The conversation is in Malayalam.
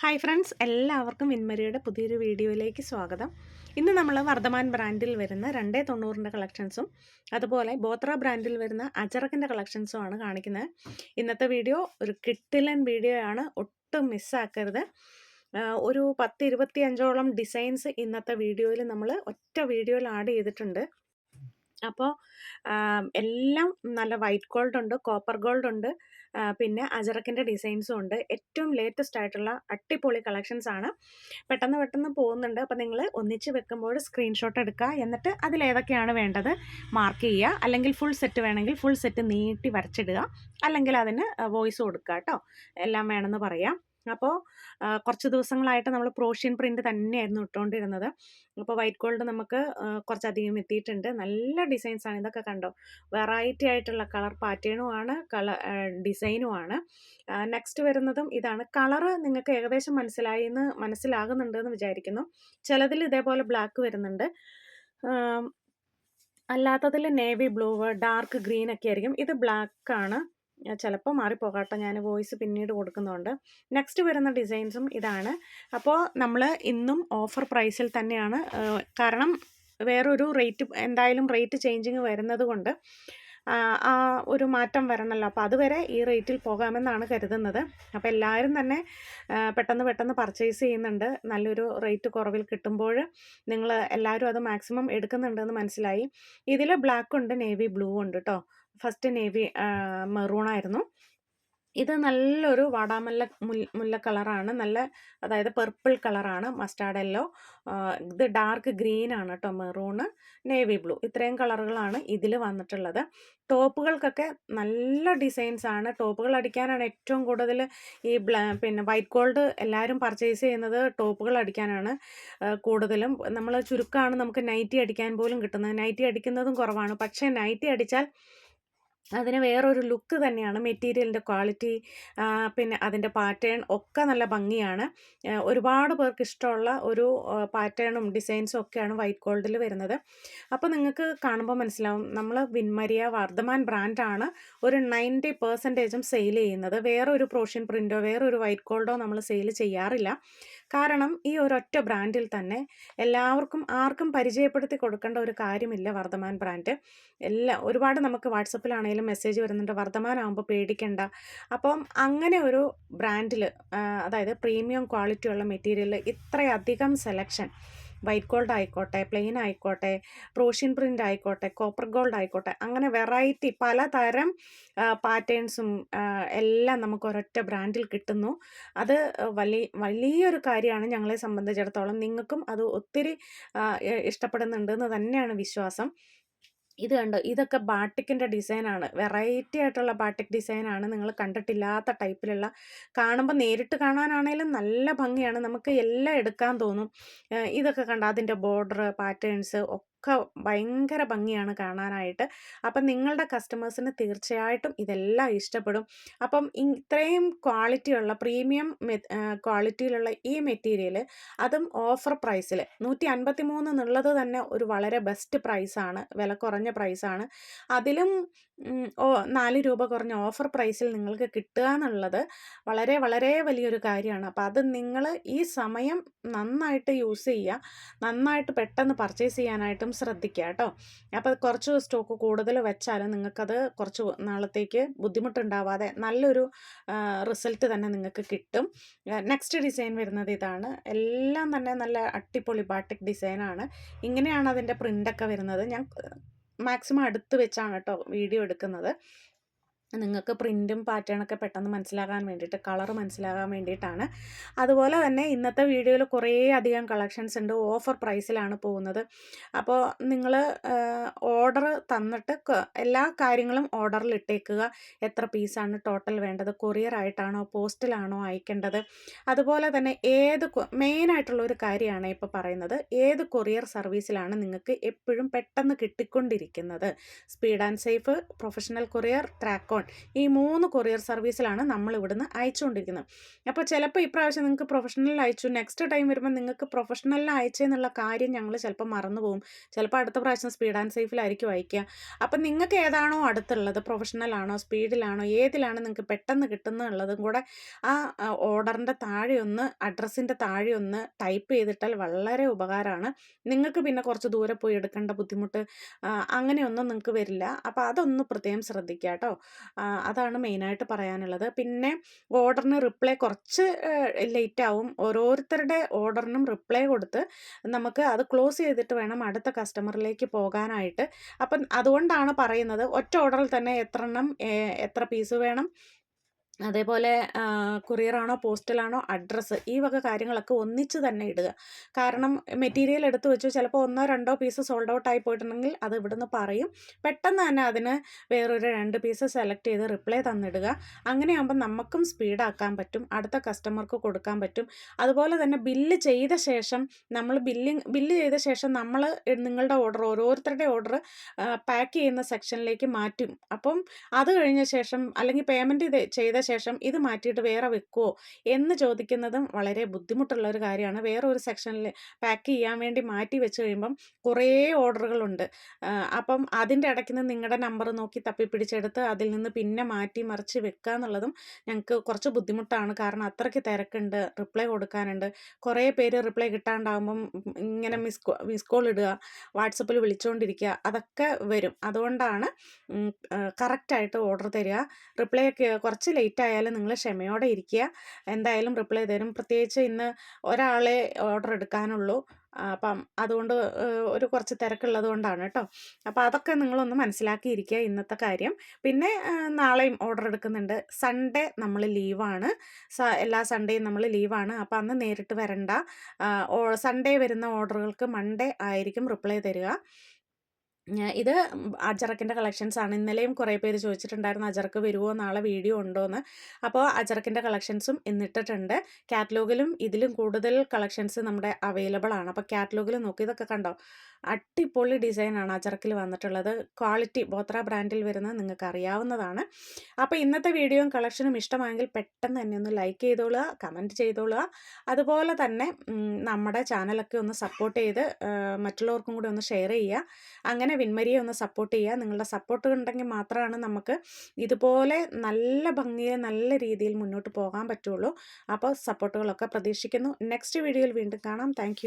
ഹായ് ഫ്രണ്ട്സ് എല്ലാവർക്കും വിൻമരിയുടെ പുതിയൊരു വീഡിയോയിലേക്ക് സ്വാഗതം. ഇന്ന് നമ്മൾ വർദ്ധമാൻ ബ്രാൻഡിൽ വരുന്ന രണ്ടേ തൊണ്ണൂറിന്റെ കളക്ഷൻസും അതുപോലെ ബോത്ര ബ്രാൻഡിൽ വരുന്ന അജറക്കിന്റെ കളക്ഷൻസും ആണ് കാണിക്കുന്നത്. ഇന്നത്തെ വീഡിയോ ഒരു കിട്ടിലൻ വീഡിയോ ആണ് ഒട്ടും മിസ്സാക്കരുത്. ഒരു പത്ത് ഇരുപത്തി അഞ്ചോളം ഡിസൈൻസ് ഇന്നത്തെ വീഡിയോയിൽ നമ്മൾ ഒറ്റ വീഡിയോയിൽ ആഡ് ചെയ്തിട്ടുണ്ട്. അപ്പോൾ എല്ലാം നല്ല വൈറ്റ് ഗോൾഡ് ഉണ്ട് കോപ്പർ ഗോൾഡ് ഉണ്ട് പിന്നെ അജറക്കിന്റെ ഡിസൈൻസും ഉണ്ട്. ഏറ്റവും ലേറ്റസ്റ്റ് ആയിട്ടുള്ള അട്ടിപ്പൊളി കളക്ഷൻസ് ആണ്. പെട്ടെന്ന് പെട്ടെന്ന് പോകുന്നുണ്ട്. അപ്പോൾ നിങ്ങൾ ഒന്നിച്ച് വെക്കുമ്പോൾ സ്ക്രീൻഷോട്ട് എടുക്കുക. എന്നിട്ട് അതിൽ ഏതൊക്കെയാണ് വേണ്ടത് മാർക്ക് ചെയ്യുക. അല്ലെങ്കിൽ ഫുൾ സെറ്റ് വേണമെങ്കിൽ ഫുൾ സെറ്റ് നീട്ടി വരച്ചിടുക. അല്ലെങ്കിൽ അതിന് വോയിസ് കൊടുക്കുക കേട്ടോ. എല്ലാം വേണമെന്ന് പറയാം. അപ്പോൾ കുറച്ച് ദിവസങ്ങളായിട്ട് നമ്മൾ പ്രോഷ്യൻ പ്രിന്റ് തന്നെയായിരുന്നു ഇട്ടുകൊണ്ടിരുന്നത് അപ്പോൾ വൈറ്റ് ഗോൾഡ് നമുക്ക് കുറച്ചധികം എത്തിയിട്ടുണ്ട്. നല്ല ഡിസൈൻസാണ് ഇതൊക്കെ കണ്ടോ? വെറൈറ്റി ആയിട്ടുള്ള കളർ പാറ്റേണുമാണ് കളർ ഡിസൈനുമാണ് നെക്സ്റ്റ് വരുന്നതും ഇതാണ്. കളറ് നിങ്ങൾക്ക് ഏകദേശം മനസ്സിലായി എന്ന് മനസ്സിലാകുന്നുണ്ട് എന്ന് വിചാരിക്കുന്നു. ചിലതിൽ ഇതേപോലെ ബ്ലാക്ക് വരുന്നുണ്ട്. അല്ലാത്തതിൽ നേവി ബ്ലൂ ഡാർക്ക് ഗ്രീൻ ഒക്കെ ആയിരിക്കും. ഇത് ബ്ലാക്ക് ആണ്. ചിലപ്പോൾ മാറിപ്പോകാട്ടോ. ഞാൻ വോയിസ് പിന്നീട് കൊടുക്കുന്നുണ്ട്. നെക്സ്റ്റ് വരുന്ന ഡിസൈൻസും ഇതാണ്. അപ്പോൾ നമ്മൾ ഇന്നും ഓഫർ പ്രൈസിൽ തന്നെയാണ്. കാരണം വേറൊരു റേറ്റ് എന്തായാലും റേറ്റ് ചേഞ്ചിങ് വരുന്നത് കൊണ്ട് ആ, ഒരു മാറ്റം വരണമല്ലോ അപ്പോൾ അതുവരെ ഈ റേറ്റിൽ പോകാമെന്നാണ് കരുതുന്നത്. അപ്പോൾ എല്ലാവരും തന്നെ പെട്ടെന്ന് പെട്ടെന്ന് പർച്ചേസ് ചെയ്യുന്നുണ്ട്. നല്ലൊരു റേറ്റ് കുറവിൽ കിട്ടുമ്പോൾ നിങ്ങൾ എല്ലാവരും അത് മാക്സിമം എടുക്കുന്നുണ്ടെന്ന് മനസ്സിലായി. ഇതിൽ ബ്ലാക്ക് ഉണ്ട് നേവി ബ്ലൂ ഉണ്ട് കേട്ടോ ഫസ്റ്റ് നേവി മെറൂൺ ആയിരുന്നു. ഇത് നല്ലൊരു വാടാമല്ല മുല്ല കളറാണ്. നല്ല അതായത് പെർപ്പിൾ കളറാണ്. മസ്റ്റാർഡ് യെല്ലോ ഇത് ഡാർക്ക് ഗ്രീൻ ആണ് കേട്ടോ മെറൂണ് നേവി ബ്ലൂ ഇത്രയും കളറുകളാണ് ഇതിൽ വന്നിട്ടുള്ളത്. ടോപ്പുകൾക്കൊക്കെ നല്ല ഡിസൈൻസ് ആണ്. ടോപ്പുകൾ അടിക്കാനാണ് ഏറ്റവും കൂടുതൽ ഈ പിന്നെ വൈറ്റ് ഗോൾഡ് എല്ലാവരും പർച്ചേസ് ചെയ്യുന്നത് ടോപ്പുകൾ അടിക്കാനാണ് കൂടുതലും. നമ്മൾ ചുരുക്കമാണ് നമുക്ക് നൈറ്റി അടിക്കാൻ പോലും കിട്ടുന്നത്. നൈറ്റി അടിക്കുന്നതും കുറവാണ്. പക്ഷേ നൈറ്റി അടിച്ചാൽ അതിന് വേറൊരു ലുക്ക് തന്നെയാണ്. മെറ്റീരിയലിന്റെ ക്വാളിറ്റി പിന്നെ അതിന്റെ പാറ്റേൺ ഒക്കെ നല്ല ഭംഗിയാണ്. ഒരുപാട് പേർക്ക് ഇഷ്ടമുള്ള ഒരു പാറ്റേണും ഡിസൈൻസും ഒക്കെയാണ് വൈറ്റ് ഗോൾഡിൽ വരുന്നത്. അപ്പോൾ നിങ്ങൾക്ക് കാണുമ്പോൾ മനസ്സിലാവും നമ്മൾ വിൻമരിയ വർദ്ധമാൻ ബ്രാൻഡാണ് ഒരു നയന്റി പെർസെന്റേജും സെയിൽ ചെയ്യുന്നത്. വേറൊരു പ്രോഷ്യൻ പ്രിന്റോ വേറൊരു വൈറ്റ് ഗോൾഡോ നമ്മൾ സെയിൽ ചെയ്യാറില്ല. കാരണം ഈ ഒരൊറ്റ ബ്രാൻഡിൽ തന്നെ എല്ലാവർക്കും ആർക്കും പരിചയപ്പെടുത്തി കൊടുക്കേണ്ട ഒരു കാര്യമില്ല വർദ്ധമാൻ ബ്രാൻഡ്. എല്ലാ ഒരുപാട് നമുക്ക് വാട്സപ്പിലാണെങ്കിലും മെസ്സേജ് വരുന്നുണ്ട് വർദ്ധമാനാകുമ്പോൾ പേടിക്കേണ്ട. അപ്പം അങ്ങനെ ഒരു ബ്രാൻഡിൽ അതായത് പ്രീമിയം ക്വാളിറ്റിയുള്ള മെറ്റീരിയൽ ഇത്രയധികം സെലക്ഷൻ വൈറ്റ് ഗോൾഡ് ആയിക്കോട്ടെ പ്ലെയിൻ ആയിക്കോട്ടെ പ്രോഷ്യൻ പ്രിന്റ് ആയിക്കോട്ടെ കോപ്പർ ഗോൾഡ് ആയിക്കോട്ടെ അങ്ങനെ വെറൈറ്റി പലതരം പാറ്റേൺസും എല്ലാം നമുക്ക് ഒരൊറ്റ ബ്രാൻഡിൽ കിട്ടുന്നു. അത് വലിയ വലിയൊരു കാര്യമാണ് ഞങ്ങളെ സംബന്ധിച്ചിടത്തോളം. നിങ്ങൾക്കും അത് ഒത്തിരി ഇഷ്ടപ്പെടുന്നുണ്ടെന്ന് തന്നെയാണ് വിശ്വാസം. ഇത് കണ്ടോ? ഇതൊക്കെ ബാട്ടിക്കിന്റെ ഡിസൈനാണ്. വെറൈറ്റി ആയിട്ടുള്ള ബാട്ടിക് ഡിസൈനാണ്. നിങ്ങൾ കണ്ടിട്ടില്ലാത്ത ടൈപ്പിലുള്ള കാണുമ്പോൾ നേരിട്ട് കാണാനാണേലും നല്ല ഭംഗിയാണ്. നമുക്ക് എല്ലാം എടുക്കാൻ തോന്നും. ഇതൊക്കെ കണ്ട? അതിന്റെ ബോർഡർ പാറ്റേൺസ് ഒക്കെ ഭയങ്കര ഭംഗിയാണ് കാണാനായിട്ട്. അപ്പം നിങ്ങളുടെ കസ്റ്റമേഴ്സിന് തീർച്ചയായിട്ടും ഇതെല്ലാം ഇഷ്ടപ്പെടും. അപ്പം ഇത്രയും ക്വാളിറ്റിയുള്ള പ്രീമിയം ക്വാളിറ്റിയിലുള്ള ഈ മെറ്റീരിയൽ അതും ഓഫർ പ്രൈസിൽ നൂറ്റി അൻപത്തി മൂന്ന് എന്നുള്ളത് തന്നെ ഒരു വളരെ ബെസ്റ്റ് പ്രൈസാണ് വില കുറഞ്ഞ പ്രൈസാണ്. അതിലും ഓ നാല് രൂപ കുറഞ്ഞ ഓഫർ പ്രൈസിൽ നിങ്ങൾക്ക് കിട്ടുക എന്നുള്ളത് വളരെ വളരെ വലിയൊരു കാര്യമാണ്. അപ്പോൾ അത് നിങ്ങൾ ഈ സമയം നന്നായിട്ട് യൂസ് ചെയ്യുക നന്നായിട്ട് പെട്ടെന്ന് പർച്ചേസ് ചെയ്യാനായിട്ടും ശ്രദ്ധിക്കുക കേട്ടോ. അപ്പോൾ കുറച്ച് സ്റ്റോക്ക് കൂടുതൽ വെച്ചാലും നിങ്ങൾക്കത് കുറച്ച് നാളത്തേക്ക് ബുദ്ധിമുട്ടുണ്ടാവാതെ നല്ലൊരു റിസൾട്ട് തന്നെ നിങ്ങൾക്ക് കിട്ടും. നെക്സ്റ്റ് ഡിസൈൻ വരുന്നത് ഇതാണ്. എല്ലാം തന്നെ നല്ല അടിപൊളി ബാട്ടിക് ഡിസൈനാണ് ഇങ്ങനെയാണ് അതിന്റെ പ്രിന്റൊക്കെ വരുന്നത്. ഞാൻ മാക്സിമം അടുത്ത് വെച്ചാണ് കേട്ടോ വീഡിയോ എടുക്കുന്നത്. നിങ്ങൾക്ക് പ്രിന്റും പാറ്റേണൊക്കെ പെട്ടെന്ന് മനസ്സിലാകാൻ വേണ്ടിയിട്ട് കളർ മനസ്സിലാകാൻ വേണ്ടിയിട്ടാണ്. അതുപോലെ തന്നെ ഇന്നത്തെ വീഡിയോയിൽ കുറേ അധികം കളക്ഷൻസ് ഉണ്ട് ഓഫർ പ്രൈസിലാണ് പോകുന്നത്. അപ്പോൾ നിങ്ങൾ ഓർഡർ തന്നിട്ട് എല്ലാ കാര്യങ്ങളും ഓർഡറിൽ ഇട്ടേക്കുക. എത്ര പീസാണ് ടോട്ടൽ വേണ്ടത് കൊറിയർ ആയിട്ടാണോ പോസ്റ്റിലാണോ അയക്കേണ്ടത്. അതുപോലെ തന്നെ ഏത് മെയിനായിട്ടുള്ള ഒരു കാര്യമാണ് ഇപ്പോൾ പറയുന്നത്. ഏത് കൊറിയർ സർവീസിലാണ് നിങ്ങൾക്ക് എപ്പോഴും പെട്ടെന്ന് കിട്ടിക്കൊണ്ടിരിക്കുന്നത്. Speed and safe professional courier Trackon ഈ മൂന്ന് കൊറിയർ സർവീസിലാണ് നമ്മൾ ഇവിടുന്ന് അയച്ചുകൊണ്ടിരിക്കുന്നത്. അപ്പോൾ ചിലപ്പോൾ ഇപ്രാവശ്യം നിങ്ങൾക്ക് പ്രൊഫഷണൽ അയച്ചു. നെക്സ്റ്റ് ടൈം വരുമ്പോൾ നിങ്ങൾക്ക് പ്രൊഫഷണലിൽ അയച്ചെന്നുള്ള കാര്യം ഞങ്ങൾ ചിലപ്പോൾ മറന്നു പോകും. ചിലപ്പോൾ അടുത്ത പ്രാവശ്യം സ്പീഡ് ആൻഡ് സേഫിലായിരിക്കും അയക്കുക. അപ്പം നിങ്ങൾക്ക് ഏതാണോ അടുത്തുള്ളത്? പ്രൊഫഷണലാണോ സ്പീഡിലാണോ ഏതിലാണ് നിങ്ങൾക്ക് പെട്ടെന്ന് കിട്ടുന്നുള്ളതും കൂടെ ആ ഓർഡറിന്റെ താഴെ ഒന്ന് അഡ്രസ്സിന്റെ താഴെ ഒന്ന് ടൈപ്പ് ചെയ്തിട്ടാൽ വളരെ ഉപകാരമാണ്. നിങ്ങൾക്ക് പിന്നെ കുറച്ച് ദൂരെ പോയി എടുക്കേണ്ട ബുദ്ധിമുട്ട് അങ്ങനെയൊന്നും നിങ്ങൾക്ക് വരില്ല. അപ്പോൾ അതൊന്ന് പ്രത്യേകം ശ്രദ്ധിക്കുക കേട്ടോ. അതാണ് മെയിനായിട്ട് പറയാനുള്ളത്. പിന്നെ ഓർഡറിന് റിപ്ലൈ കുറച്ച് ലേറ്റ് ആവും ഓരോരുത്തരുടെ ഓർഡറിനും റിപ്ലൈ കൊടുത്ത് നമുക്ക് അത് ക്ലോസ് ചെയ്തിട്ട് വേണം അടുത്ത കസ്റ്റമറിലേക്ക് പോകാനായിട്ട്. അപ്പം അതുകൊണ്ടാണ് പറയുന്നത് ഒറ്റ ഓർഡറിൽ തന്നെ എത്ര എണ്ണം എത്ര പീസ് വേണം അതേപോലെ കൊറിയറാണോ പോസ്റ്റലാണോ അഡ്രസ്സ് ഈ വക കാര്യങ്ങളൊക്കെ ഒന്നിച്ച് തന്നെ ഇടുക. കാരണം മെറ്റീരിയൽ എടുത്തു വെച്ചു ചിലപ്പോൾ ഒന്നോ രണ്ടോ പീസ് സോൾഡ് ഔട്ട് ആയി പോയിട്ടുണ്ടെങ്കിൽ അത് ഇവിടുന്ന് പറയും. പെട്ടെന്ന് തന്നെ അതിന് വേറൊരു രണ്ട് പീസ് സെലക്ട് ചെയ്ത് റിപ്ലൈ തന്നിടുക. അങ്ങനെയാകുമ്പോൾ നമുക്കും സ്പീഡാക്കാൻ പറ്റും അടുത്ത കസ്റ്റമർക്ക് കൊടുക്കാൻ പറ്റും. അതുപോലെ തന്നെ ബില്ല് ചെയ്ത ശേഷം നമ്മൾ ബില്ലിങ് ബില്ല് ചെയ്ത ശേഷം നമ്മൾ നിങ്ങളുടെ ഓർഡർ ഓരോരുത്തരുടെ ഓർഡർ പാക്ക് ചെയ്യുന്ന സെക്ഷനിലേക്ക് മാറ്റും. അപ്പം അത് കഴിഞ്ഞ ശേഷം അല്ലെങ്കിൽ പേയ്മെന്റ് ചെയ്ത ശേഷം ഇത് മാറ്റിയിട്ട് വേറെ വെക്കുമോ എന്ന് ചോദിക്കുന്നതും വളരെ ബുദ്ധിമുട്ടുള്ള ഒരു കാര്യമാണ്. വേറെ ഒരു സെക്ഷനിൽ പാക്ക് ചെയ്യാൻ വേണ്ടി മാറ്റി വെച്ച് കഴിയുമ്പം കുറേ ഓർഡറുകളുണ്ട്. അപ്പം അതിന്റെ ഇടയ്ക്ക് നിന്ന് നിങ്ങളുടെ നമ്പർ നോക്കി തപ്പിപ്പിടിച്ചെടുത്ത് അതിൽ നിന്ന് പിന്നെ മാറ്റി മറിച്ച് വെക്കുക എന്നുള്ളതും ഞങ്ങൾക്ക് കുറച്ച് ബുദ്ധിമുട്ടാണ്. കാരണം അത്രയ്ക്ക് തിരക്കുണ്ട് റിപ്ലൈ കൊടുക്കാനുണ്ട്. കുറേ പേര് റിപ്ലൈ കിട്ടാണ്ടാകുമ്പം ഇങ്ങനെ മിസ് മിസ് കോൾ ഇടുക വാട്സപ്പിൽ വിളിച്ചുകൊണ്ടിരിക്കുക അതൊക്കെ വരും. അതുകൊണ്ടാണ് കറക്റ്റായിട്ട് ഓർഡർ തരിക. റിപ്ലൈ ഒക്കെ കുറച്ച് ലേറ്റ് ലേറ്റ് ആയാലും നിങ്ങൾ ക്ഷമയോടെ ഇരിക്കുക. എന്തായാലും റിപ്ലൈ തരും. പ്രത്യേകിച്ച് ഇന്ന് ഒരാളെ ഓർഡർ എടുക്കാനുള്ളൂ. അപ്പം അതുകൊണ്ട് ഒരു കുറച്ച് തിരക്കുള്ളത് കൊണ്ടാണ് കേട്ടോ. അപ്പോൾ അതൊക്കെ നിങ്ങളൊന്ന് മനസ്സിലാക്കിയിരിക്കുക ഇന്നത്തെ കാര്യം. പിന്നെ നാളെയും ഓർഡർ എടുക്കുന്നുണ്ട്. സൺഡേ നമ്മൾ ലീവാണ്. എല്ലാ സൺഡേയും നമ്മൾ ലീവാണ്. അപ്പോൾ അന്ന് നേരിട്ട് വരണ്ട. സൺഡേ വരുന്ന ഓർഡറുകൾക്ക് മൺഡേ ആയിരിക്കും റിപ്ലൈ തരിക. ഇത് അജറക്കിന്റെ കളക്ഷൻസ് ആണ്. ഇന്നലെയും കുറേ പേര് ചോദിച്ചിട്ടുണ്ടായിരുന്നു അജറക്ക് വരുമോ നാളെ വീഡിയോ ഉണ്ടോ എന്ന് അപ്പോൾ അജറക്കിന്റെ കളക്ഷൻസും ഇന്നിട്ടിട്ടുണ്ട്. കാറ്റലോഗിലും ഇതിലും കൂടുതൽ കളക്ഷൻസ് നമ്മുടെ അവൈലബിൾ ആണ്. അപ്പോൾ കാറ്റലോഗിൽ നോക്കി ഇതൊക്കെ കണ്ടോ? അടിപൊളി ഡിസൈനാണ് അജറക്കിൽ വന്നിട്ടുള്ളത്. ക്വാളിറ്റി ബോത്ര ബ്രാൻഡിൽ വരുന്നത് നിങ്ങൾക്ക് അറിയാവുന്നതാണ്. അപ്പോൾ ഇന്നത്തെ വീഡിയോയും കളക്ഷനും ഇഷ്ടമായെങ്കിൽ പെട്ടെന്ന് തന്നെ ഒന്ന് ലൈക്ക് ചെയ്തോളുക കമന്റ് ചെയ്തോളുക. അതുപോലെ തന്നെ നമ്മുടെ ചാനലൊക്കെ ഒന്ന് സപ്പോർട്ട് ചെയ്ത് മറ്റുള്ളവർക്കും കൂടി ഒന്ന് ഷെയർ ചെയ്യുക. അങ്ങനെ വിൻമരിയെ ഒന്ന് സപ്പോർട്ട് ചെയ്യുക. നിങ്ങളുടെ സപ്പോർട്ട് ഉണ്ടെങ്കിൽ മാത്രമാണ് നമുക്ക് ഇതുപോലെ നല്ല ഭംഗിയെ നല്ല രീതിയിൽ മുന്നോട്ട് പോകാൻ പറ്റുള്ളൂ. അപ്പോൾ സപ്പോർട്ടുകളൊക്കെ പ്രതീക്ഷിക്കുന്നു. നെക്സ്റ്റ് വീഡിയോയിൽ വീണ്ടും കാണാം. താങ്ക്